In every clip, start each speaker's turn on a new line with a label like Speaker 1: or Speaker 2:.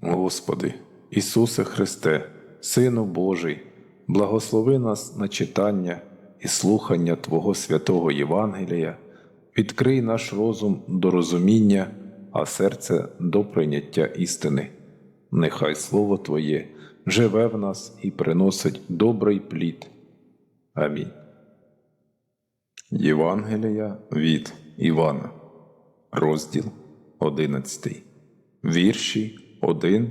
Speaker 1: Господи, Ісусе Христе, Сину Божий, благослови нас на читання і слухання Твого святого Євангелія, відкрий наш розум до розуміння, а серце до прийняття істини. Нехай Слово Твоє живе в нас і приносить добрий плід. Амінь. Євангелія від Івана, розділ 11, вірші 1,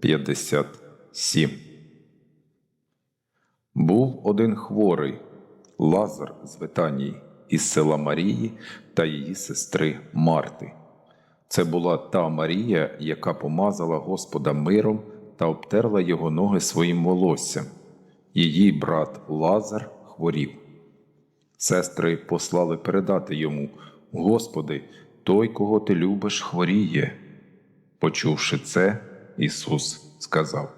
Speaker 1: 57. Був один хворий Лазар з Витанії із села Марії та її сестри Марти. Це була та Марія, яка помазала Господа миром та обтерла його ноги своїм волоссям. Її брат Лазар хворів. Сестри послали передати йому: Господи, той, кого ти любиш, хворіє. Почувши це, Ісус сказав: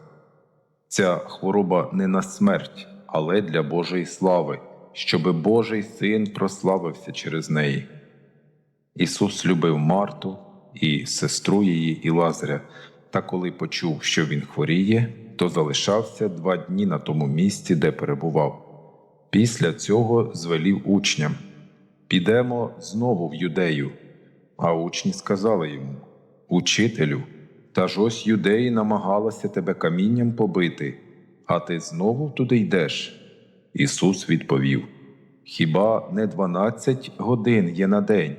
Speaker 1: Ця хвороба не на смерть, але для Божої слави, щоби Божий син прославився через неї. Ісус любив Марту і сестру її і Лазаря, та коли почув, що він хворіє, то залишався два дні на тому місці, де перебував. Після цього звелів учням Підемо знову в юдею. А учні сказали йому Учителю, та ж ось юдеї намагалися тебе камінням побити, а ти знову туди йдеш. Ісус відповів Хіба не дванадцять годин є на день?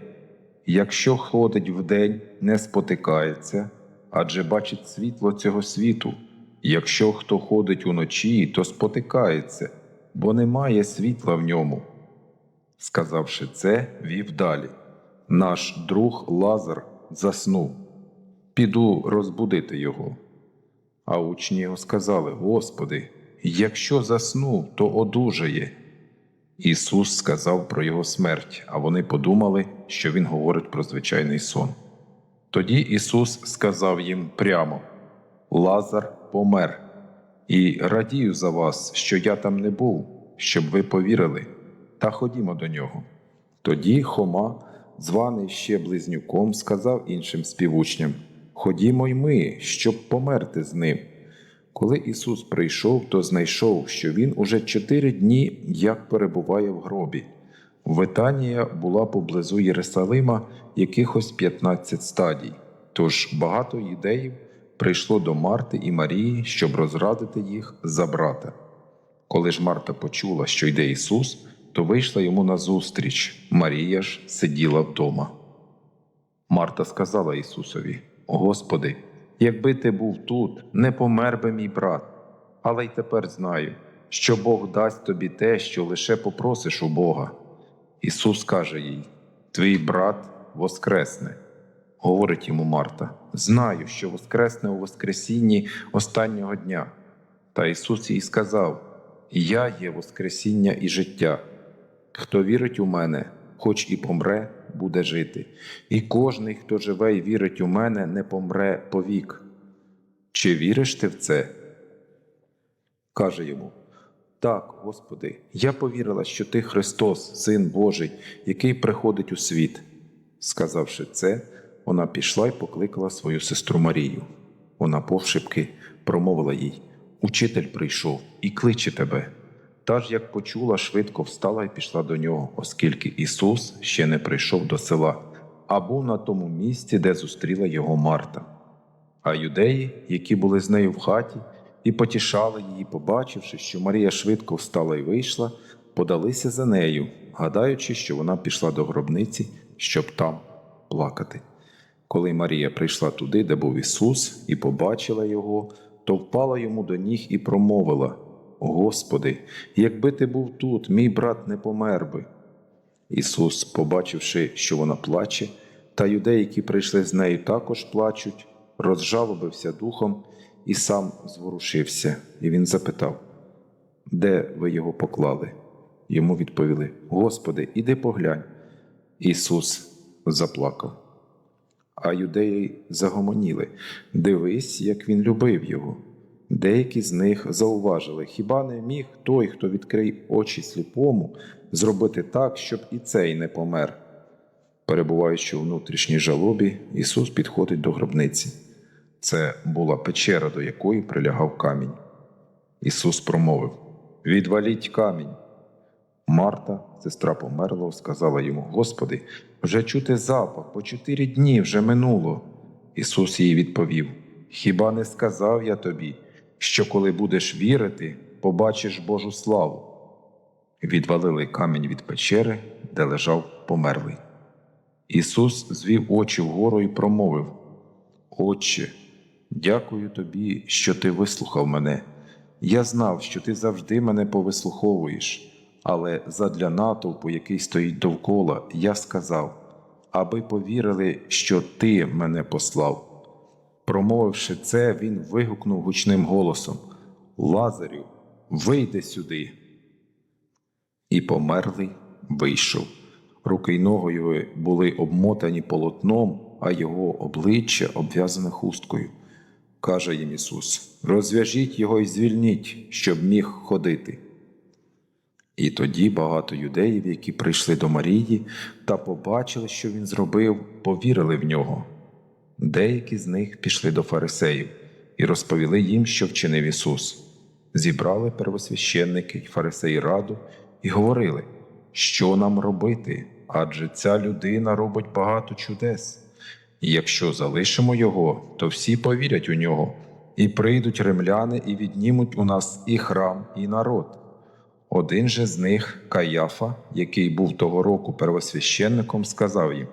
Speaker 1: Якщо ходить вдень, не спотикається, адже бачить світло цього світу. Якщо хто ходить уночі, то спотикається, бо немає світла в ньому. Сказавши це, вів далі. Наш друг Лазар заснув. Піду розбудити його. А учні його сказали: Господи, якщо заснув, то одужає. Ісус сказав про його смерть, а вони подумали, що Він говорить про звичайний сон. Тоді Ісус сказав їм прямо: Лазар помер, і радію за вас, що я там не був, щоб ви повірили, та ходімо до нього. Тоді Хома, званий ще близнюком, сказав іншим співучням: Ходімо й ми, щоб померти з ним. Коли Ісус прийшов, то знайшов, що Він уже чотири дні як перебуває в гробі. Витанія була поблизу Єрусалима якихось 15 стадій, тож багато юдеїв прийшло до Марти і Марії, щоб розрадити їх за брата. Коли ж Марта почула, що йде Ісус, то вийшла йому назустріч. Марія ж сиділа вдома. Марта сказала Ісусові: Господи, якби ти був тут, не помер би мій брат, але й тепер знаю, що Бог дасть тобі те, що лише попросиш у Бога. Ісус каже їй: Твій брат воскресне. Говорить йому Марта: Знаю, що воскресне у Воскресінні останнього дня. Та Ісус їй сказав: Я є Воскресіння і життя. Хто вірить у мене, хоч і помре, буде жити, і кожний, хто живе і вірить у мене, не помре повік. Чи віриш ти в це? Каже йому: Так, Господи, я повірила, що Ти Христос, Син Божий, який приходить у світ. Сказавши це, вона пішла й покликала свою сестру Марію. Вона повшипки промовила їй: Учитель прийшов і кличе тебе. Та ж, як почула, швидко встала і пішла до нього, оскільки Ісус ще не прийшов до села, а був на тому місці, де зустріла його Марта. А юдеї, які були з нею в хаті, і потішали її, побачивши, що Марія швидко встала і вийшла, подалися за нею, гадаючи, що вона пішла до гробниці, щоб там плакати. Коли Марія прийшла туди, де був Ісус, і побачила його, то впала йому до ніг і промовила: Господи, якби ти був тут, мій брат не помер би. Ісус, побачивши, що вона плаче, та юдеї, які прийшли з нею, також плачуть, розжалобився духом і сам зворушився, і він запитав, де ви його поклали? Йому відповіли: Господи, іди поглянь. Ісус заплакав. А юдеї загомоніли дивись, як він любив його. Деякі з них зауважили, хіба не міг той, хто відкриє очі сліпому, зробити так, щоб і цей не помер. Перебуваючи у внутрішній жалобі, Ісус підходить до гробниці. Це була печера, до якої прилягав камінь. Ісус промовив Відваліть камінь. Марта, сестра померлого, сказала йому: Господи, вже чути запах, бо чотири дні вже минуло. Ісус їй відповів: Хіба не сказав я тобі, що коли будеш вірити, побачиш Божу славу? Відвалили камінь від печери, де лежав померлий. Ісус звів очі вгору і промовив: Отче, дякую тобі, що ти вислухав мене. Я знав, що ти завжди мене повислуховуєш, але задля натовпу, який стоїть довкола, я сказав, аби повірили, що ти мене послав. Промовивши це, він вигукнув гучним голосом: Лазарю, вийди сюди. І померлий вийшов. Руки й ноги були обмотані полотном, а його обличчя обв'язане хусткою. Каже їм Ісус: Розв'яжіть його і звільніть, щоб міг ходити. І тоді багато юдеїв, які прийшли до Марії та побачили, що він зробив, повірили в нього. Деякі з них пішли до фарисеїв і розповіли їм, що вчинив Ісус. Зібрали первосвященники й фарисеї раду і говорили, що нам робити, адже ця людина робить багато чудес. І якщо залишимо його, то всі повірять у нього, і прийдуть римляни і віднімуть у нас і храм, і народ. Один же з них, Каяфа, який був того року первосвященником, сказав їм: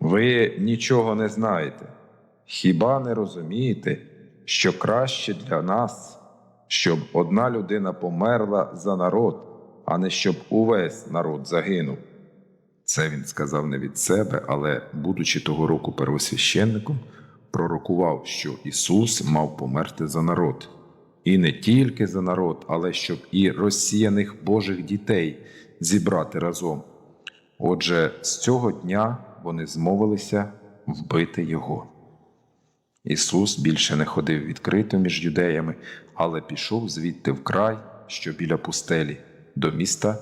Speaker 1: Ви нічого не знаєте. Хіба не розумієте, що краще для нас, щоб одна людина померла за народ, а не щоб увесь народ загинув? Це він сказав не від себе, але, будучи того року первосвященником, пророкував, що Ісус мав померти за народ. І не тільки за народ, але щоб і розсіяних Божих дітей зібрати разом. Отже, з цього дня вони змовилися вбити Його. Ісус більше не ходив відкрито між юдеями, але пішов звідти в край, що біля пустелі, до міста,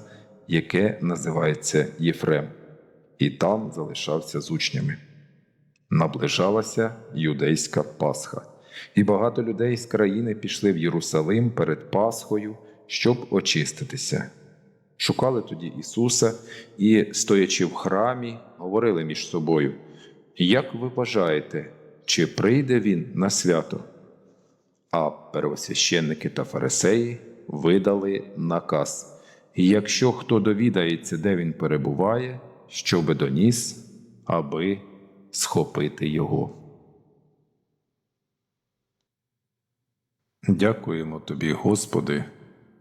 Speaker 1: яке називається Єфрем, і там залишався з учнями. Наближалася юдейська Пасха, і багато людей з країни пішли в Єрусалим перед Пасхою, щоб очиститися. Шукали тоді Ісуса і, стоячи в храмі, говорили між собою: Як ви бажаєте, чи прийде він на свято? А первосвященники та фарисеї видали наказ: якщо хто довідається, де він перебуває, щоби доніс, аби схопити його. Дякуємо тобі, Господи,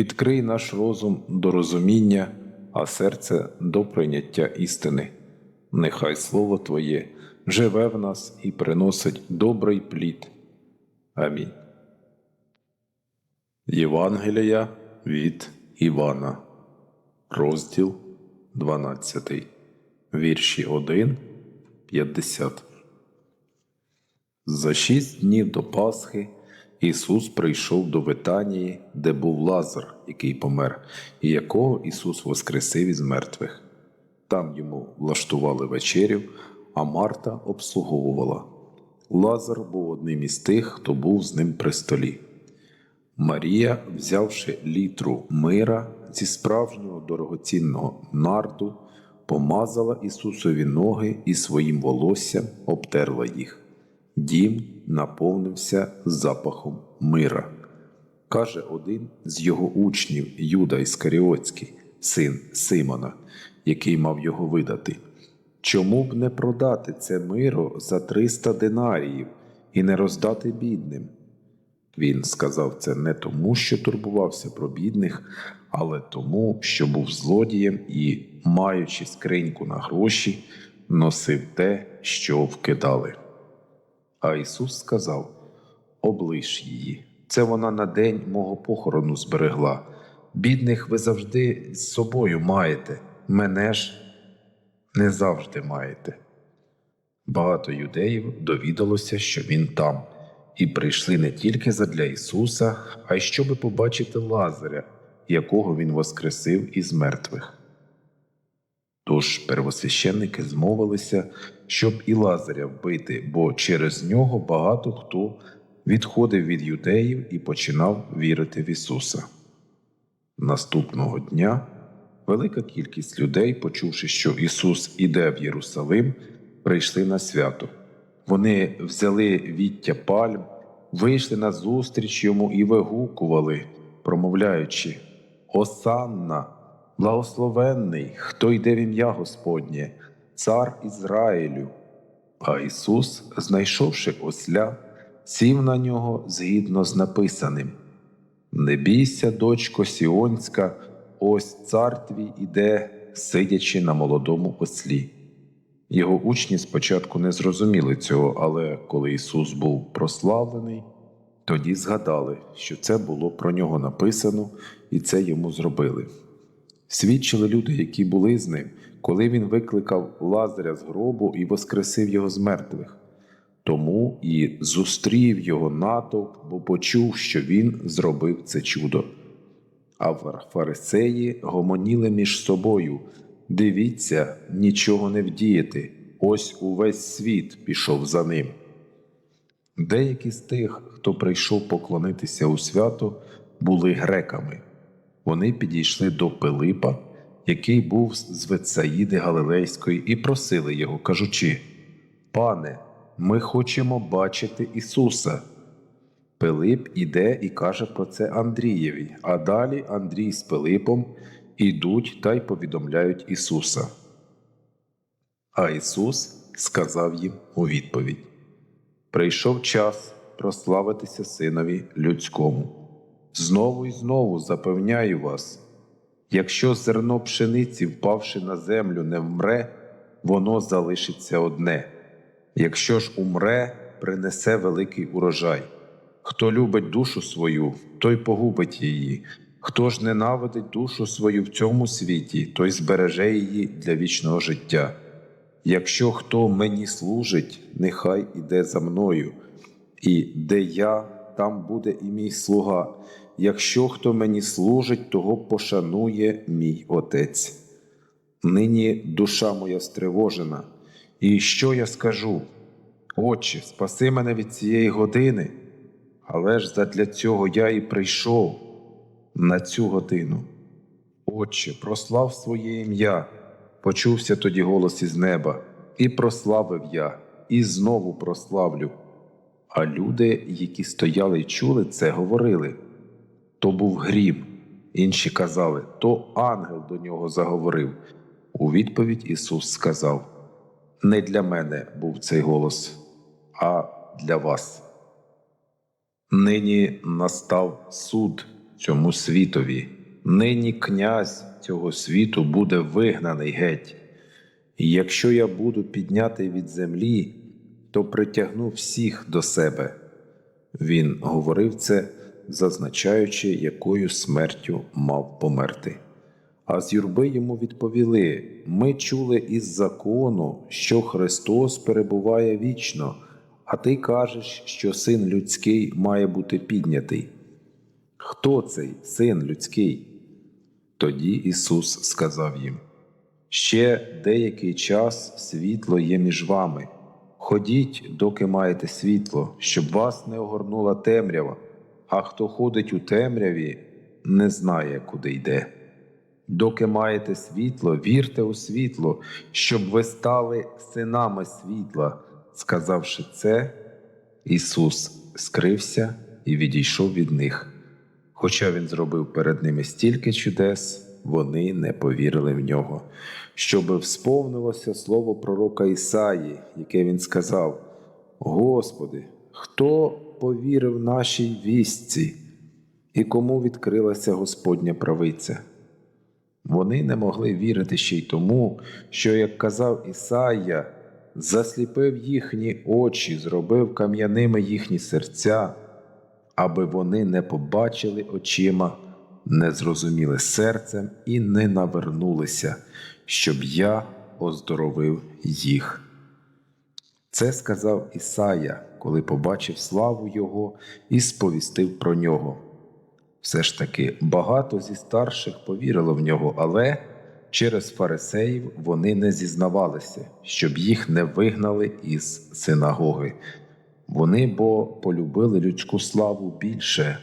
Speaker 1: відкрий наш розум до розуміння, а серце до прийняття істини. Нехай Слово Твоє живе в нас і приносить добрий плід. Амінь. Євангелія від Івана, розділ 12, вірші 1, 50. За шість днів до Пасхи Ісус прийшов до Витанії, де був Лазар, який помер, і якого Ісус воскресив із мертвих. Там йому влаштували вечерю, а Марта обслуговувала. Лазар був одним із тих, хто був з ним при столі. Марія, взявши літру мира зі справжнього дорогоцінного нарду, помазала Ісусові ноги і своїм волоссям обтерла їх. Дім наповнився запахом мира. Каже один з його учнів Юда Іскаріотський, син Симона, який мав його видати. Чому б не продати це миро за триста динаріїв і не роздати бідним? Він сказав це не тому, що турбувався про бідних, але тому, що був злодієм і, маючи скриньку на гроші, носив те, що вкидали. А Ісус сказав: облиш її. Це вона на день мого похорону зберегла. Бідних ви завжди з собою маєте, мене ж не завжди маєте. Багато юдеїв довідалося, що він там, і прийшли не тільки задля Ісуса, а й щоби побачити Лазаря, якого він воскресив із мертвих. Тож первосвященники змовилися, щоб і Лазаря вбити, бо через нього багато хто відходив від юдеїв і починав вірити в Ісуса. Наступного дня велика кількість людей, почувши, що Ісус іде в Єрусалим, прийшли на свято. Вони взяли віття пальм, вийшли на зустріч йому і вигукували, промовляючи: Осанна, благословенний, хто йде в ім'я Господнє, цар Ізраїлю. А Ісус, знайшовши осля, сів на нього згідно з написаним. Не бійся, дочко Сіонська, ось цар твій іде, сидячи на молодому ослі. Його учні спочатку не зрозуміли цього, але коли Ісус був прославлений, тоді згадали, що це було про нього написано, і це йому зробили. Свідчили люди, які були з ним, коли він викликав Лазаря з гробу і воскресив його з мертвих. Тому і зустрів його натовп, бо почув, що він зробив це чудо. А фарисеї гомоніли між собою дивіться, нічого не вдіяти, ось увесь світ пішов за ним. Деякі з тих, хто прийшов поклонитися у свято, були греками. Вони підійшли до Пилипа, який був з Вецаїди Галилейської, і просили його, кажучи: Пане, ми хочемо бачити Ісуса. Пилип іде і каже про це Андрієві, а далі Андрій з Пилипом ідуть та й повідомляють Ісуса. А Ісус сказав їм у відповідь: Прийшов час прославитися Синові людському. Знову і знову запевняю вас, якщо зерно пшениці, впавши на землю, не вмре, воно залишиться одне. Якщо ж умре, принесе великий урожай. Хто любить душу свою, той погубить її. Хто ж ненавидить душу свою в цьому світі, той збереже її для вічного життя. Якщо хто мені служить, нехай іде за мною, і де я, там буде і мій слуга. Якщо хто мені служить, того пошанує мій Отець. Нині душа моя стривожена, і що я скажу? Отче, спаси мене від цієї години, але ж задля цього я і прийшов на цю годину. Отче, прослав своє ім'я, почувся тоді голос із неба, і прославив я, і знову прославлю. А люди, які стояли й чули це, говорили то був грім. Інші казали, то ангел до нього заговорив. У відповідь Ісус сказав: Не для мене був цей голос, а для вас. Нині настав суд цьому світові, нині князь цього світу буде вигнаний геть. І якщо я буду піднятий від землі, то притягну всіх до себе. Він говорив це, зазначаючи, якою смертю мав померти. А з юрби йому відповіли: Ми чули із закону, що Христос перебуває вічно, а ти кажеш, що син людський має бути піднятий. Хто цей син людський? Тоді Ісус сказав їм: Ще деякий час світло є між вами. Ходіть, доки маєте світло, щоб вас не огорнула темрява, а хто ходить у темряві, не знає, куди йде. Доки маєте світло, вірте у світло, щоб ви стали синами світла. Сказавши це, Ісус скрився і відійшов від них. Хоча він зробив перед ними стільки чудес, вони не повірили в нього, щоби всповнилося слово пророка Ісаї, яке він сказав: Господи, хто повірив нашій вістці, і кому відкрилася Господня правиця? Вони не могли вірити ще й тому, що, як казав Ісая, засліпив їхні очі, зробив кам'яними їхні серця, аби вони не побачили очима, не зрозуміли серцем і не навернулися, щоб я оздоровив їх. Це сказав Ісая, коли побачив славу Його і сповістив про нього. Все ж таки, багато зі старших повірило в нього, але через фарисеїв вони не зізнавалися, щоб їх не вигнали із синагоги. Вони бо полюбили людську славу більше,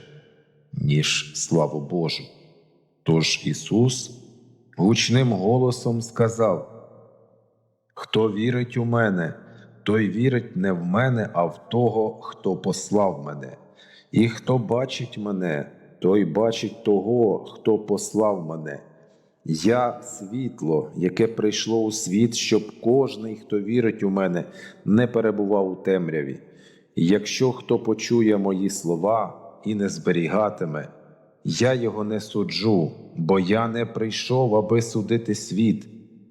Speaker 1: ніж славу Божу. Тож Ісус гучним голосом сказав: Хто вірить у мене, той вірить не в мене, а в того, хто послав мене. І хто бачить мене, той бачить того, хто послав мене. Я світло, яке прийшло у світ, щоб кожний, хто вірить у мене, не перебував у темряві. І якщо хто почує мої слова і не зберігатиме, я його не суджу, бо я не прийшов, аби судити світ,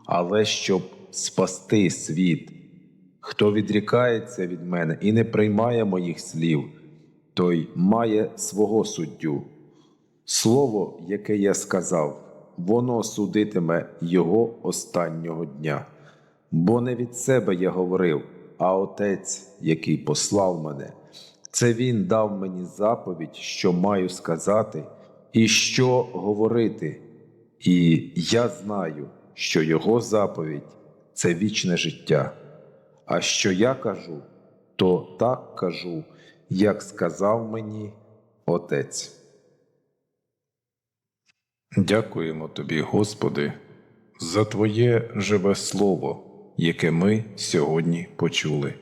Speaker 1: але щоб спасти світ. Хто відрікається від мене і не приймає моїх слів, той має свого суддю. Слово, яке я сказав, воно судитиме його останнього дня. Бо не від себе я говорив, а Отець, який послав мене, це Він дав мені заповідь, що маю сказати, і що говорити. І я знаю, що Його заповідь це вічне життя. А що я кажу, то так кажу, як сказав мені Отець. Дякуємо тобі, Господи, за Твоє живе Слово, яке ми сьогодні почули.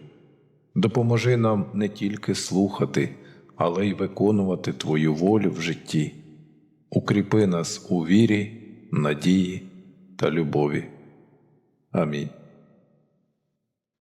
Speaker 1: Допоможи нам не тільки слухати, але й виконувати Твою волю в житті. Укріпи нас у вірі, надії та любові. Амінь.